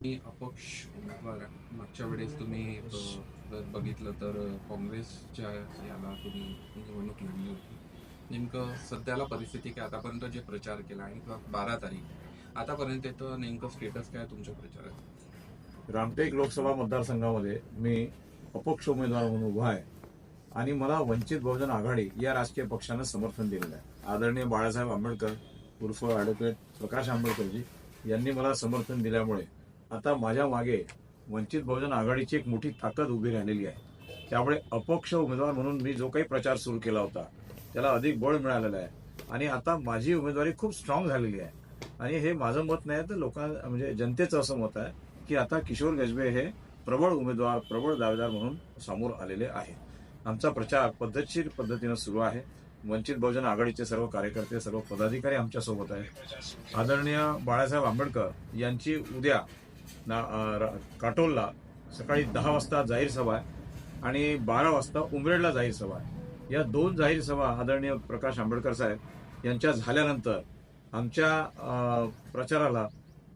मी अपक्ष उमेदवार आहे. मागच्या वेळेस तुम्ही जर बघितलं तर काँग्रेसच्या याला तुम्ही निवडणूक लढली होती. नेमकं सध्याला परिस्थिती काय? आतापर्यंत जे प्रचार केला आणि बारा तारीख आतापर्यंत येतं नेमकं स्टेटस काय तुमच्या प्रचारात? रामटेक लोकसभा मतदारसंघामध्ये मी अपक्ष उमेदवार म्हणून उभा आहे. आणि मला वंचित बहुजन आघाडी या राजकीय पक्षानं समर्थन दिलेलं आहे. आदरणीय बाळासाहेब आंबेडकर उर्फ ॲडव्होकेट प्रकाश आंबेडकरजी यांनी मला समर्थन दिल्यामुळे आता माझ्या मागे वंचित बहुजन आघाडीची एक मोठी ताकद उभी राहिलेली आहे. त्यामुळे अपक्ष उमेदवार म्हणून मी जो काही प्रचार सुरू केला होता त्याला अधिक बळ मिळालेलं आहे. आणि आता माझी उमेदवारी खूप स्ट्रॉंग झालेली आहे. आणि हे माझं मत नाही तर लोकां म्हणजे जनतेचं असं मत आहे की आता किशोर गजबे हे प्रबळ उमेदवार प्रबळ दावेदार म्हणून समोर आलेले आहे आमचा प्रचार पद्धतशीर पद्धतीनं सुरू आहे. वंचित बहुजन आघाडीचे सर्व कार्यकर्ते सर्व पदाधिकारी आमच्यासोबत आहेत. आदरणीय बाळासाहेब आंबेडकर यांची उद्या ना काटोलला सकाळी दहा वाजता जाहीर सभा आहे आणि बारा वाजता उमरेडला जाहीर सभा आहे. या दोन जाहीर सभा आदरणीय प्रकाश आंबेडकर साहेब यांच्या झाल्यानंतर आमच्या प्रचाराला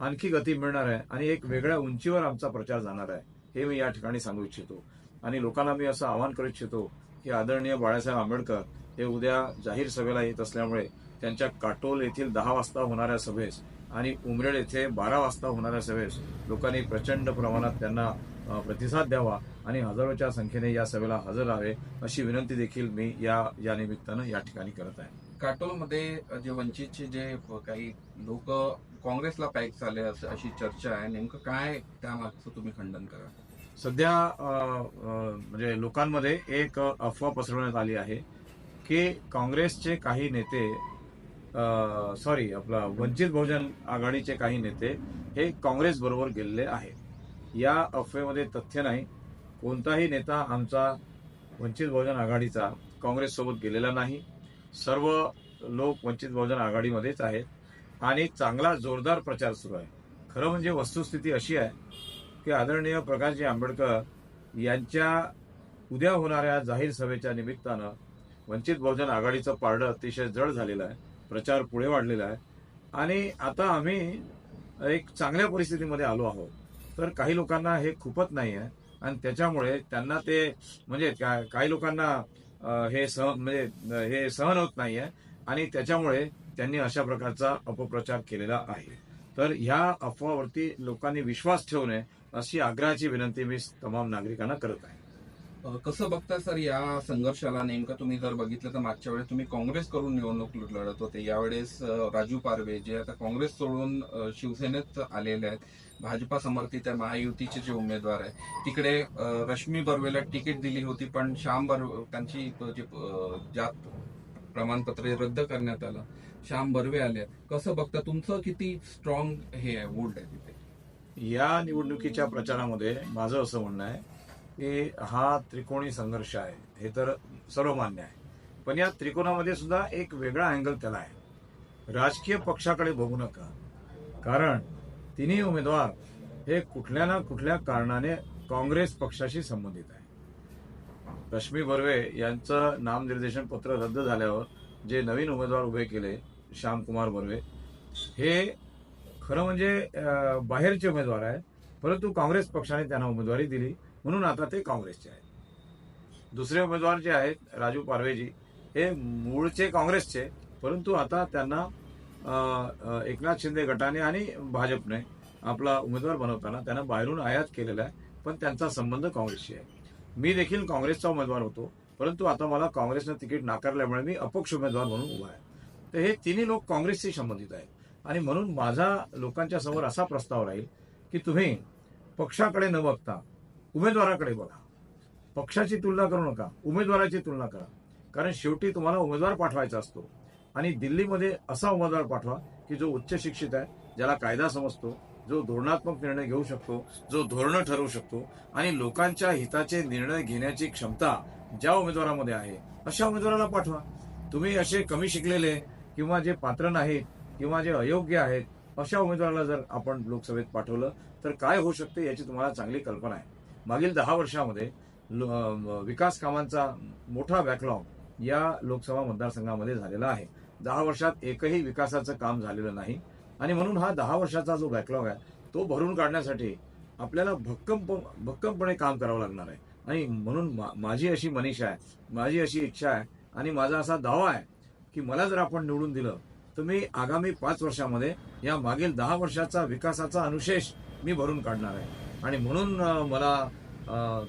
आणखी गती मिळणार आहे आणि एक वेगळ्या उंचीवर आमचा प्रचार जाणार आहे हे मी या ठिकाणी सांगू इच्छितो. आणि लोकांना मी असं आवाहन करू इच्छितो की आदरणीय बाळासाहेब आंबेडकर हे उद्या जाहीर सभेला येत असल्यामुळे त्यांच्या काटोल येथील दहा वाजता होणाऱ्या सभेस आणि उमरेड येथे बारा वाजता होणाऱ्या सभेस लोकांनी प्रचंड प्रमाणात त्यांना प्रतिसाद द्यावा आणि हजारोच्या संख्येने या सभेला हजर राहावे अशी विनंती देखील मी या या निमित्तानं या ठिकाणी करत आहे. काटोलमध्ये जे वंचितचे जे काही लोक काँग्रेसला पॅक झाले असं- अशी चर्चा आहे नेमकं काय त्यामागचं तुम्ही खंडन करा? सध्या म्हणजे लोकांमध्ये एक अफवा पसरवण्यात आली आहे की काँग्रेसचे काही नेते सॉरी आपला वंचित बहुजन आघाडीचे काही नेते हे काँग्रेस बरोबर गेलेले आहेत. या अफवेमध्ये तथ्य नाही. कोणताही नेता आमचा वंचित बहुजन आघाडीचा काँग्रेससोबत गेलेला नाही. सर्व लोक वंचित बहुजन आघाडीमध्येच आहेत. आणि चांगला जोरदार प्रचार सुरू आहे. खरं म्हणजे वस्तुस्थिती अशी आहे की आदरणीय प्रकाशजी आंबेडकर यांच्या उद्या होणाऱ्या जाहीर सभेच्या निमित्तानं वंचित बहुजन आघाडीचं पारडं अतिशय जड झालेलं आहे. प्रचार पुढे वाढलेला आहे. आणि आता आम्ही एक चांगल्या परिस्थितीमध्ये आलो आहोत. तर काही लोकांना हे खूपच नाही आहे आणि त्याच्यामुळे त्यांना ते म्हणजे काही लोकांना हे सह म्हणजे हे सहन होत नाही आहे आणि त्याच्यामुळे त्यांनी अशा प्रकारचा अपप्रचार केलेला आहे. तर ह्या अफवावरती लोकांनी विश्वास ठेवू नये अशी आग्रहाची विनंती मी तमाम नागरिकांना करत आहे. कसं बघता सर या संघर्षाला नेमकं तुम्ही जर बघितलं तर मागच्या वेळेस तुम्ही काँग्रेस करून निवडणूक लढत होते. यावेळेस राजू पारवे जे आता काँग्रेस सोडून शिवसेनेत आलेले आहेत भाजपा समर्थित आहे महायुतीचे जे उमेदवार आहे तिकडे रश्मी बर्वेला तिकीट दिली होती पण श्याम बर्वे त्यांची जे जात प्रमाणपत्र रद्द करण्यात आलं. श्याम बर्वे आले कसं बघता तुमचं किती स्ट्रॉंग हे आहे वोल्ड आहे तिथे? या निवडणुकीच्या प्रचारामध्ये माझं असं म्हणणं आहे की हा त्रिकोणी संघर्ष आहे. हे तर सर्वमान्य आहे. पण या त्रिकोणामध्ये सुद्धा एक वेगळा अँगल त्याला आहे. राजकीय पक्षाकडे बघू नका. कारण तिन्ही उमेदवार हे कुठल्या ना कुठल्या कारणाने काँग्रेस पक्षाशी संबंधित आहे. रश्मी बर्वे यांचं नामनिर्देशन पत्र रद्द झाल्यावर जे नवीन उमेदवार उभे केले श्यामकुमार बर्वे हे खरं म्हणजे बाहेरचे उमेदवार आहे परंतु काँग्रेस पक्षाने त्यांना उमेदवारी दिली. म्हणून आता ते काँग्रेसचे आहेत. दुसरे उमेदवार जे आहेत राजू पारवेजी हे मूळचे काँग्रेसचे परंतु आता त्यांना एकनाथ शिंदे गटाने आणि भाजपने आपला उमेदवार बनवताना त्यांना बाहेरून आयात केलेला आहे पण त्यांचा संबंध काँग्रेसशी आहे. मी देखील काँग्रेसचा उमेदवार होतो परंतु आता मला काँग्रेसनं तिकीट नाकारल्यामुळे मी अपक्ष उमेदवार म्हणून उभा आहे. तर हे तिन्ही लोक काँग्रेसशी संबंधित आहेत. आणि म्हणून माझा लोकांच्या समोर असा प्रस्ताव राहील की तुम्ही पक्षाकडे न बघता उमेदवाराकडे बघा. पक्षाची तुलना करू नका उमेदवाराची तुलना करा. कारण शेवटी तुम्हाला उमेदवार पाठवायचा असतो. आणि दिल्लीमध्ये असा उमेदवार पाठवा की जो उच्च शिक्षित आहे ज्याला कायदा समजतो जो धोरणात्मक निर्णय घेऊ शकतो जो धोरणं ठरवू शकतो आणि लोकांच्या हिताचे निर्णय घेण्याची क्षमता ज्या उमेदवारामध्ये आहे अशा उमेदवाराला पाठवा. तुम्ही असे कमी शिकलेले किंवा जे पात्र नाहीत किंवा जे अयोग्य आहेत अशा उमेदवाराला जर आपण लोकसभेत पाठवलं तर काय होऊ शकते याची तुम्हाला चांगली कल्पना आहे. मागील दहा वर्षामध्ये विकास कामांचा मोठा बॅकलॉग या लोकसभा मतदारसंघामध्ये झालेला आहे. दहा वर्षात एकही विकासाचं काम झालेलं नाही. आणि म्हणून हा दहा वर्षाचा जो बॅकलॉग आहे तो भरून काढण्यासाठी आपल्याला भक्कम भक्कमपणे काम करावं लागणार आहे. आणि म्हणून मा- माझी अशी मनीषा आहे माझी अशी इच्छा आहे आणि माझा असा दावा आहे की मला जर आपण निवडून दिलं तर मी आगामी पाच वर्षामध्ये या मागील दहा वर्षाचा विकासाचा अनुशेष मी भरून काढणार आहे. आणि म्हणून मला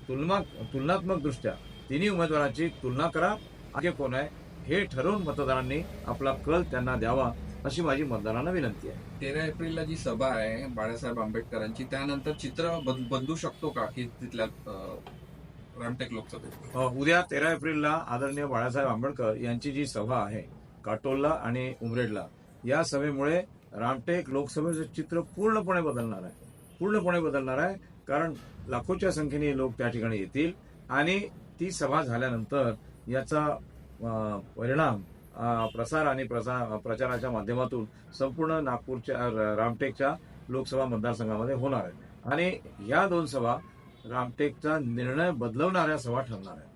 तुलना तुलनात्मक दृष्ट्या तिन्ही उमेदवारांची तुलना करा. आगे कोण आहे हे ठरवून मतदारांनी आपला कल त्यांना द्यावा अशी माझी मतदारांना विनंती आहे. तेरा एप्रिलला जी सभा आहे बाळासाहेब आंबेडकरांची त्यानंतर चित्र बद- बदलू शकतो का की तिथल्या रामटेक लोकसभेत? उद्या तेरा एप्रिलला आदरणीय बाळासाहेब आंबेडकर यांची जी सभा आहे काटोलला आणि उमरेडला या सभेमुळे रामटेक लोकसभेचं चित्र पूर्णपणे बदलणार आहे. पूर्णपणे बदलणार आहे? कारण लाखोच्या संख्येने लोक त्या ठिकाणी येतील आणि ती सभा झाल्यानंतर याचा परिणाम प्रसार आणि प्रसार प्रचाराच्या माध्यमातून संपूर्ण नागपूरच्या रामटेकच्या लोकसभा मतदारसंघामध्ये होणार आहे. आणि या दोन सभा रामटेकचा निर्णय बदलवणाऱ्या सभा ठरणार आहे